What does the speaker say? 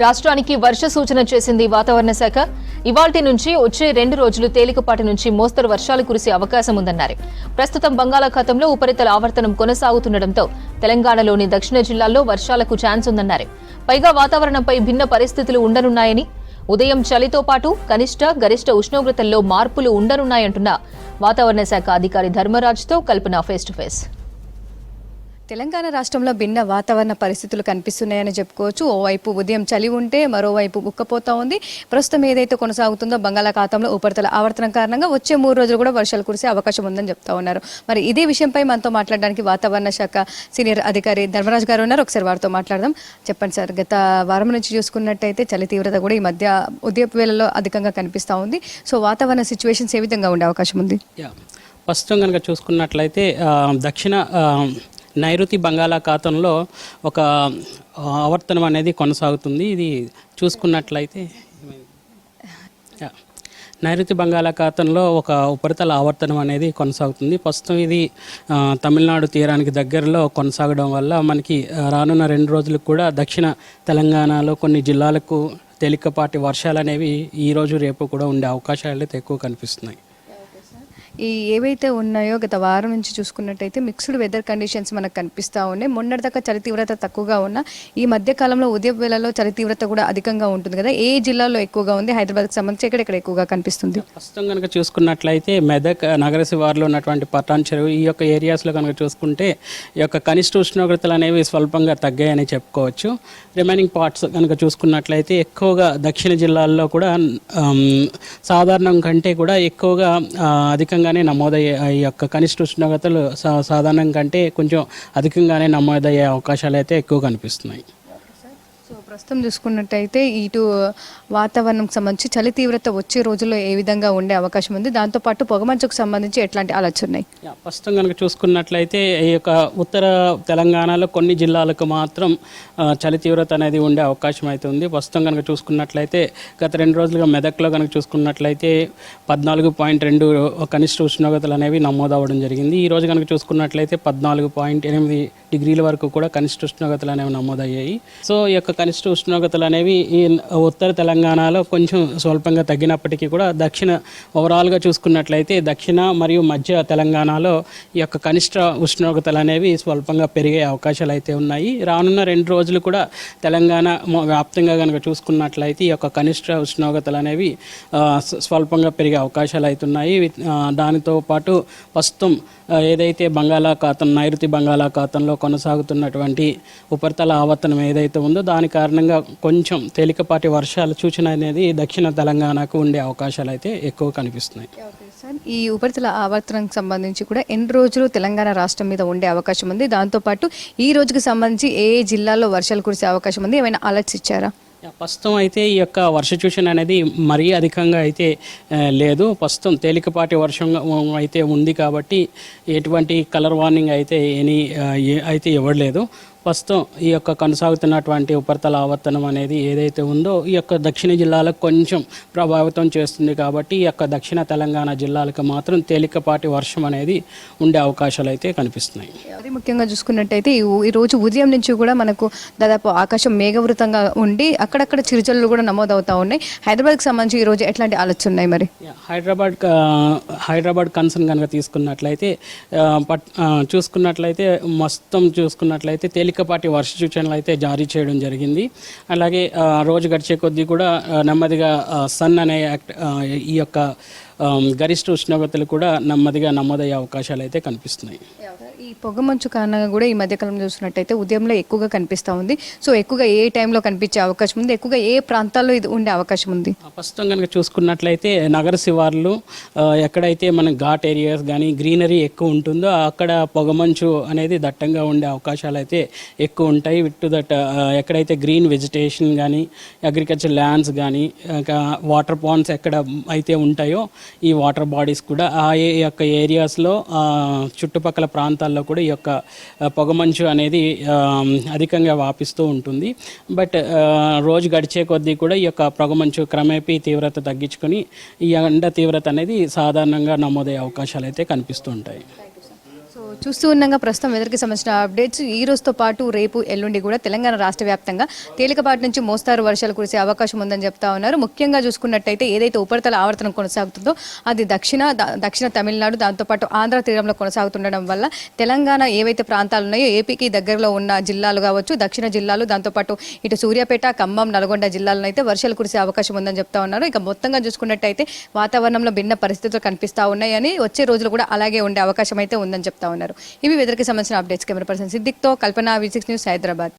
రాష్ట్రానికి వర్ష సూచన చేసింది వాతావరణ శాఖ. ఇవాల్టి నుంచి వచ్చే రెండు రోజులు తేలికపాటి నుంచి మోస్తరు వర్షాలు కురిసే అవకాశం ఉందన్నారు. ప్రస్తుతం బంగాళాఖాతంలో ఉపరితల ఆవర్తనం కొనసాగుతుండటంతో తెలంగాణలోని దక్షిణ జిల్లాల్లో వర్షాలకు ఛాన్స్ ఉందన్నారు. పైగా వాతావరణంపై భిన్న పరిస్థితులు ఉండనున్నాయని ఉదయం చలితో పాటు కనిష్ట గరిష్ట ఉష్ణోగ్రతల్లో మార్పులు ఉండనున్నాయంటున్న వాతావరణ శాఖ అధికారి ధర్మరాజ్తో Kalpana face to face Telangana రాష్ట్రంలో భిన్న వాతావరణ పరిస్థితులు కనిపిస్తున్నాయని చెప్పుకోవచ్చు. ఓవైపు ఉదయం చలి ఉంటే మరోవైపు ఉక్కపోతా ఉంది. ప్రస్తుతం ఏదైతే కొనసాగుతుందో బంగాళాఖాతంలో ఉపరితల ఆవర్తనం కారణంగా వచ్చే మూడు రోజులు కూడా వర్షాలు కురిసే అవకాశం ఉందని చెప్తా ఉన్నారు. మరి ఇదే విషయంపై మనతో మాట్లాడడానికి వాతావరణ శాఖ సీనియర్ అధికారి ధర్మరాజు గారు ఉన్నారు. ఒకసారి వారితో మాట్లాడదాం. చెప్పండి సార్ గత వారం నుంచి చూసుకున్నట్టయితే చలి తీవ్రత కూడా ఈ మధ్య ఉదయపు వేళలో అధికంగా కనిపిస్తూ ఉంది. సో వాతావరణ సిచ్యువేషన్స్ ఏ విధంగా ఉండే అవకాశం ఉంది? ప్రస్తుతం కనుక చూసుకున్నట్లయితే దక్షిణ నైరుతి బంగాళాఖాతంలో ఒక ఆవర్తనం అనేది కొనసాగుతుంది. ఇది చూసుకున్నట్లయితే నైరుతి బంగాళాఖాతంలో ఒక ఉపరితల ఆవర్తనం అనేది కొనసాగుతుంది. ప్రస్తుతం ఇది తమిళనాడు తీరానికి దగ్గరలో కొనసాగడం వల్ల మనకి రానున్న రెండు రోజులకు కూడా దక్షిణ తెలంగాణలో కొన్ని జిల్లాలకు తేలికపాటి వర్షాలు అనేవి ఈరోజు రేపు కూడా ఉండే అవకాశాలు అయితే ఎక్కువ కనిపిస్తున్నాయి. ఈ ఏవైతే ఉన్నాయో గత వారం నుంచి చూసుకున్నట్టయితే మిక్స్డ్ వెదర్ కండిషన్స్ మనకు కనిపిస్తూ ఉన్నాయి. మొన్నటిదాకా చలి తీవ్రత తక్కువగా ఉన్న ఈ మధ్య కాలంలో ఉదయం వేళలో చలి తీవ్రత కూడా అధికంగా ఉంటుంది కదా. ఏ జిల్లాలో ఎక్కువగా ఉంది? హైదరాబాద్కి సంబంధించి ఎక్కడెక్కడ ఎక్కువగా కనిపిస్తుంది? ప్రస్తుతం కనుక చూసుకున్నట్లయితే మెదక్ నగర శివారులో ఉన్నటువంటి పటాన్ చెరువు ఈ యొక్క ఏరియాస్లో కనుక చూసుకుంటే ఈ యొక్క కనిష్ట ఉష్ణోగ్రతలు అనేవి స్వల్పంగా తగ్గాయని చెప్పుకోవచ్చు. రిమైనింగ్ పార్ట్స్ కనుక చూసుకున్నట్లయితే ఎక్కువగా దక్షిణ జిల్లాల్లో కూడా సాధారణం కంటే కూడా ఎక్కువగా అధికంగా సాధారణంగానే నమోదయ్యే ఈ యొక్క కనిష్ట ఉష్ణోగ్రతలు సా సాధారణం కంటే కొంచెం అధికంగానే నమోదయ్యే అవకాశాలు అయితే ఎక్కువ కనిపిస్తున్నాయి. ప్రస్తుతం చూసుకున్నట్టయితే ఇటు వాతావరణంకి సంబంధించి చలి తీవ్రత వచ్చే రోజుల్లో ఏ విధంగా ఉండే అవకాశం ఉంది? దాంతోపాటు పొగమంచుకు సంబంధించి ఎట్లాంటి ఆలోచన ఉన్నాయి? ప్రస్తుతం కనుక చూసుకున్నట్లయితే ఈ యొక్క ఉత్తర తెలంగాణలో కొన్ని జిల్లాలకు మాత్రం చలి తీవ్రత అనేది ఉండే అవకాశం అయితే ఉంది. ప్రస్తుతం కనుక చూసుకున్నట్లయితే గత రెండు రోజులుగా మెదక్లో కనుక చూసుకున్నట్లయితే పద్నాలుగు పాయింట్ రెండు కనిష్ట ఉష్ణోగ్రతలు అనేవి నమోదవడం జరిగింది. ఈ రోజు కనుక చూసుకున్నట్లయితే పద్నాలుగు పాయింట్ ఎనిమిది డిగ్రీల వరకు కూడా కనిష్ట ఉష్ణోగ్రతలు అనేవి నమోదయ్యాయి. సో ఈ యొక్క కనిష్ట ఉష్ణోగ్రతలు అనేవి ఈ ఉత్తర తెలంగాణలో కొంచెం స్వల్పంగా తగ్గినప్పటికీ కూడా దక్షిణ ఓవరాల్గా చూసుకున్నట్లయితే దక్షిణ మరియు మధ్య తెలంగాణలో ఈ యొక్క కనిష్ట ఉష్ణోగ్రతలు అనేవి స్వల్పంగా పెరిగే అవకాశాలు అయితే ఉన్నాయి. రానున్న రెండు రోజులు కూడా తెలంగాణ వ్యాప్తంగా కనుక చూసుకున్నట్లయితే ఈ యొక్క కనిష్ట ఉష్ణోగ్రతలు అనేవి స్వల్పంగా పెరిగే అవకాశాలు అవుతున్నాయి ఉన్నాయి. దానితో పాటు ప్రస్తుతం ఏదైతే బంగాళాఖాతం నైరుతి బంగాళాఖాతంలో కొనసాగుతున్నటువంటి ఉపరితల ఆవర్తనం ఏదైతే ఉందో దాని కారణంగా కొంచెం తేలికపాటి వర్షాల సూచన అనేది దక్షిణ తెలంగాణకు ఉండే అవకాశాలు అయితే ఎక్కువ కనిపిస్తున్నాయి. సార్. ఈ ఉపరితల ఆవర్తనకు సంబంధించి కూడా ఎన్ని రోజులు తెలంగాణ రాష్ట్రం మీద ఉండే అవకాశం ఉంది? దాంతోపాటు ఈ రోజుకి సంబంధించి ఏ జిల్లాల్లో వర్షాలు కురిసే అవకాశం ఉంది? ఏమైనా అలర్ట్స్ ఇచ్చారా? ప్రస్తుతం అయితే ఈ యొక్క వర్ష సూచన అనేది మరీ అధికంగా అయితే లేదు. ప్రస్తుతం తేలికపాటి వర్షం అయితే ఉంది కాబట్టి ఎటువంటి కలర్ వార్నింగ్ అయితే ఎనీ అయితే ఇవ్వలేదు. ప్రస్తుతం ఈ యొక్క కొనసాగుతున్నటువంటి ఉపరితల ఆవర్తనం అనేది ఏదైతే ఉందో ఈ యొక్క దక్షిణ జిల్లాలకు కొంచెం ప్రభావితం చేస్తుంది కాబట్టి ఈ యొక్క దక్షిణ తెలంగాణ జిల్లాలకు మాత్రం తేలికపాటి వర్షం అనేది ఉండే అవకాశాలు అయితే కనిపిస్తున్నాయి. అది ముఖ్యంగా చూసుకున్నట్టయితే ఈ రోజు ఉదయం నుంచి కూడా మనకు దాదాపు ఆకాశం మేఘవృతంగా ఉండి అక్కడక్కడ చిరుజల్లు కూడా నమోదవుతా ఉన్నాయి. హైదరాబాద్కి సంబంధించి ఈ రోజు ఎట్లాంటి ఆలోచన ఉన్నాయి మరి? హైదరాబాద్ హైదరాబాద్ కన్సర్న్ కనుక తీసుకున్నట్లయితే చూసుకున్నట్లయితే మొత్తం చూసుకున్నట్లయితే తేలికపాటి వర్ష సూచనలు అయితే జారీ చేయడం జరిగింది. అలాగే రోజు గడిచే కొద్దీ కూడా నెమ్మదిగా సన్ అనే యాక్ట్ ఈ యొక్క గరిష్ట ఉష్ణోగ్రతలు కూడా నెమ్మదిగా నమోదయ్యే అవకాశాలు అయితే కనిపిస్తున్నాయి. ఈ పొగమంచు కారణంగా కూడా ఈ మధ్యకాలం చూసినట్టయితే ఉదయంలో ఎక్కువగా కనిపిస్తూ ఉంది. సో ఎక్కువగా ఏ టైంలో కనిపించే అవకాశం ఉంది? ఎక్కువగా ఏ ప్రాంతాల్లో ఇది ఉండే అవకాశం ఉంది? ప్రస్తుతం కనుక చూసుకున్నట్లయితే నగర శివార్లు ఎక్కడైతే మన ఘాట్ ఏరియాస్ కానీ గ్రీనరీ ఎక్కువ ఉంటుందో అక్కడ పొగమంచు అనేది దట్టంగా ఉండే అవకాశాలు అయితే ఎక్కువ ఉంటాయి. విత్ దట్ ఎక్కడైతే గ్రీన్ వెజిటేషన్ కానీ అగ్రికల్చర్ ల్యాండ్స్ కానీ వాటర్ పాండ్స్ ఎక్కడ అయితే ఉంటాయో ఈ వాటర్ బాడీస్ కూడా ఆ ఏ- యొక్క ఏరియాస్లో చుట్టుపక్కల ప్రాంతాల్లో కూడా ఈ యొక్క పొగమంచు అనేది అధికంగా వ్యాపిస్తూ ఉంటుంది. బట్ రోజు గడిచే కొద్దీ కూడా ఈ యొక్క పొగమంచు క్రమేపీ తీవ్రత తగ్గించుకొని ఈ ఎండ తీవ్రత అనేది సాధారణంగా నమోదయ్యే అవకాశాలు అయితే కనిపిస్తూ ఉంటాయి. చూస్తూ ఉండగా ప్రస్తుతం వెదర్కి సంబంధించిన అప్డేట్స్ ఈ రోజుతో పాటు రేపు ఎల్లుండి కూడా తెలంగాణ రాష్ట్ర వ్యాప్తంగా తేలికపాటి నుంచి మోస్తారు వర్షాలు కురిసే అవకాశం ఉందని చెప్తా ఉన్నారు. ముఖ్యంగా చూసుకున్నట్టయితే ఏదైతే ఉపరితల ఆవర్తనం కొనసాగుతుందో అది దక్షిణ దక్షిణ తమిళనాడు దాంతోపాటు ఆంధ్ర తీరంలో కొనసాగుతుండడం వల్ల తెలంగాణ ఏవైతే ప్రాంతాలు ఉన్నాయో ఏపీకి దగ్గరలో ఉన్న జిల్లాలు కావచ్చు దక్షిణ జిల్లాలు దాంతోపాటు ఇటు సూర్యాపేట ఖమ్మం నల్గొండ జిల్లాలను అయితే వర్షాలు కురిసే అవకాశం ఉందని చెప్తా ఉన్నారు. ఇక మొత్తంగా చూసుకున్నట్టయితే వాతావరణంలో భిన్న పరిస్థితులు కనిపిస్తా ఉన్నాయని వచ్చే రోజులు కూడా అలాగే ఉండే అవకాశం అయితే ఉందని చెప్తా ఉన్నారు. ఇవి వెదర్కి సంబంధించిన updates camera person సిద్దిక్తో Kalpana V six news Hyderabad